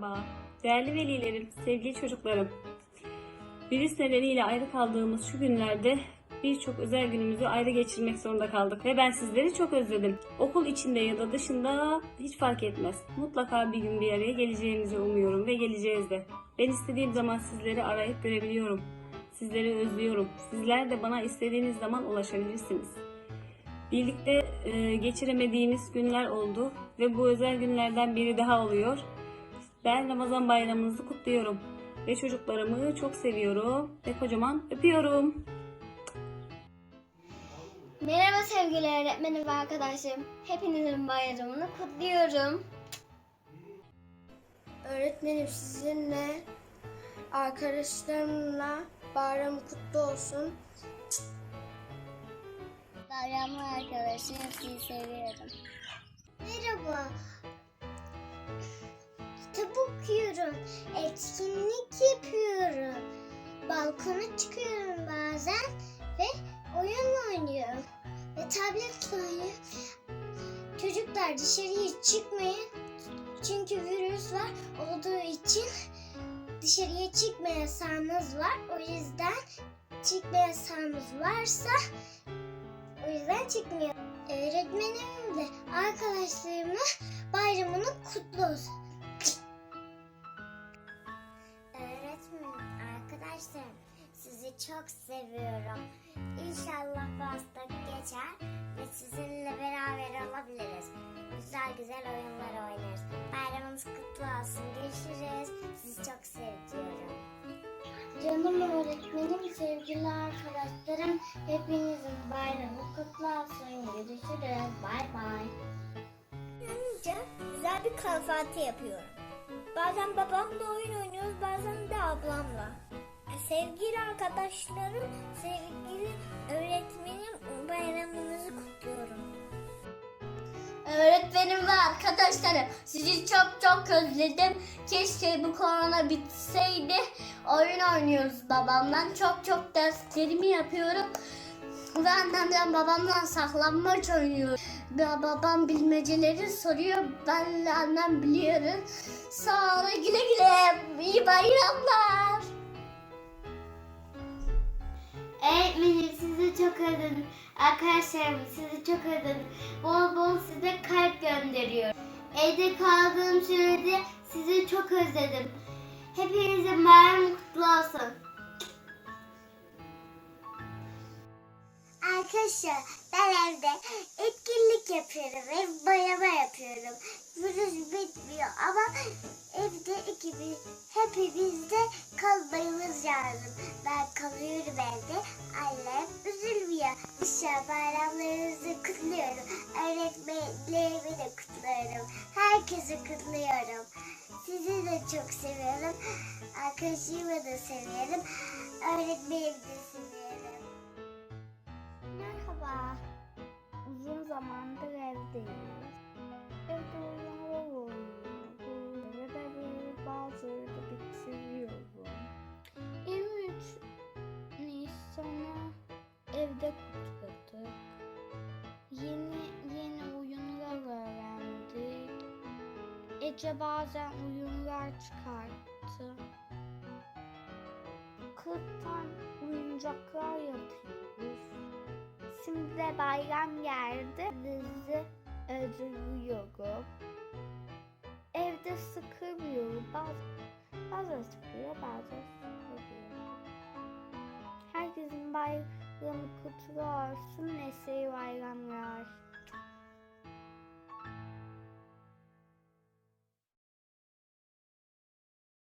Merhaba. Değerli velilerim, sevgili çocuklarım. Virüs nedeniyle ayrı kaldığımız şu günlerde birçok özel günümüzü ayrı geçirmek zorunda kaldık ve ben sizleri çok özledim. Okul içinde ya da dışında hiç fark etmez. Mutlaka bir gün bir araya geleceğimizi umuyorum ve geleceğiz de. Ben istediğim zaman sizleri arayıp görebiliyorum. Sizleri özlüyorum. Sizler de bana istediğiniz zaman ulaşabilirsiniz. Birlikte geçiremediğimiz günler oldu ve bu özel günlerden biri daha oluyor. Ben Ramazan bayramınızı kutluyorum ve çocuklarımı çok seviyorum ve kocaman öpüyorum. Merhaba sevgili öğretmenim ve arkadaşlarım. Hepinizin bayramını kutluyorum. Öğretmenim sizinle arkadaşlarımla bayram kutlu olsun. Bayramı arkadaşım sizi seviyorum. Merhaba. Kitap okuyorum. Etkinlik yapıyorum. Balkona çıkıyorum bazen ve oyun oynuyorum. Ve tabletle oynuyorum. Çocuklar dışarıya çıkmayın. Çünkü virüs var olduğu için dışarıya çıkma yasağımız var. O yüzden çıkma yasağımız varsa o yüzden çıkmıyor. Öğretmenimle arkadaşlarımla bayramını kutlu olsun. Çok seviyorum. İnşallah bu hastalık geçer ve sizinle beraber olabiliriz. Güzel güzel oyunlar oynarız. Bayramınız kutlu olsun. Görüşürüz. Sizi çok seviyorum. Canım öğretmenim, sevgili arkadaşlarım, hepinizin bayramı kutlu olsun. Görüşürüz. Bay bay. Yanınca güzel bir kahvaltı yapıyorum. Bazen babamla oyun oynuyoruz, bazen de ablamla. Sevgili arkadaşlarım, sevgili öğretmenim, bayramınızı kutluyorum. Öğretmenim ve arkadaşlarım sizi çok çok özledim. Keşke bu korona bitseydi. Oyun oynuyoruz babamla. Çok çok derslerimi yapıyorum. Ve annemden babamla saklanmaç oynuyor. Babam bilmeceleri soruyor. Benle annem biliyoruz. Sonra güle güle. İyi bayramlar. Özledim. Arkadaşlarım sizi çok özledim. Bol bol size kalp gönderiyorum. Evde kaldığım sürede sizi çok özledim. Hepinizin bayramı kutlu olsun. Arkadaşlar ben evde etkinlik yapıyorum. Ev boyama yapıyorum. Virüs bitmiyor ama evde ikimiz hepimiz de kalmamız lazım. Ben kalıyorum evde. Annem üzülmüyor. İnşallah bayramlarınızı kutluyorum. Öğretmenlerimi de kutluyorum. Herkesi kutluyorum. Sizi de çok seviyorum. Arkadaşımı da seviyorum. Öğretmenimi de seviyorum. Evde kutladık. Yeni yeni oyunlar öğrendik. Ece bazen oyunlar çıkarttı. Kırktan oyuncaklar yapıyoruz. Şimdi de bayram geldi. Dizi özlüyorum. Evde sıkılmıyorum. Bazı, bazen sıkılıyor, bazen sıkılıyor. Herkesin bayramı kutlu olsun. Neşeli bayramlar.